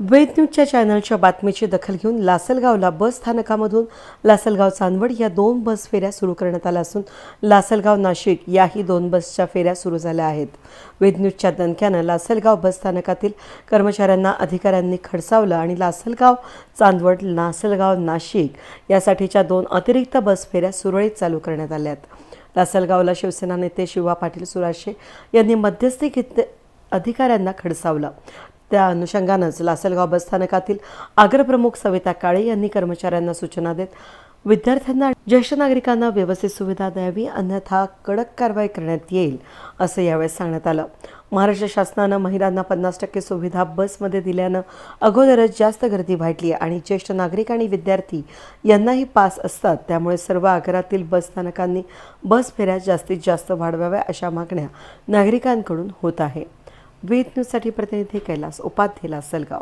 वेद न्यूजच्या चॅनलच्या बातमीची दखल घेऊन लासलगावला बस स्थानकामधून लासलगाव चांदवड या दोन बस फेऱ्या सुरू करण्यात आल्या असून लासलगाव नाशिक याही दोन बसच्या फेऱ्या सुरू झाल्या आहेत. वेद न्यूजच्या दणक्यानं लासलगाव बस स्थानकातील कर्मचाऱ्यांना अधिकाऱ्यांनी खडसावलं आणि लासलगाव चांदवड लासलगाव नाशिक यासाठीच्या दोन अतिरिक्त बस फेऱ्या सुरळीत चालू करण्यात आल्या आहेत लासलगावला शिवसेना नेते शिवा पाटील सुराशे यांनी मध्यस्थी घेत अधिकाऱ्यांना खडसावलं. त्या अनुषंगानंच लासलगाव बसस्थानकातील आग्रप्रमुख सविता काळे यांनी कर्मचाऱ्यांना सूचना देत विद्यार्थ्यांना ज्येष्ठ नागरिकांना व्यवस्थित सुविधा द्यावी अन्यथा कडक कारवाई करण्यात येईल असं यावेळेस सांगण्यात आलं. महाराष्ट्र शासनानं महिलांना पन्नास टक्के सुविधा बसमध्ये दिल्यानं अगोदरच जास्त गर्दी वाढली आणि ज्येष्ठ नागरिक आणि विद्यार्थी यांनाही पास असतात. त्यामुळे सर्व आगारातील बस स्थानकांनी बस फेऱ्या जास्तीत जास्त वाढवाव्या अशा मागण्या नागरिकांकडून होत आहे. वेद प्रतिनिधी कैलास उपाध्येला सलगाव.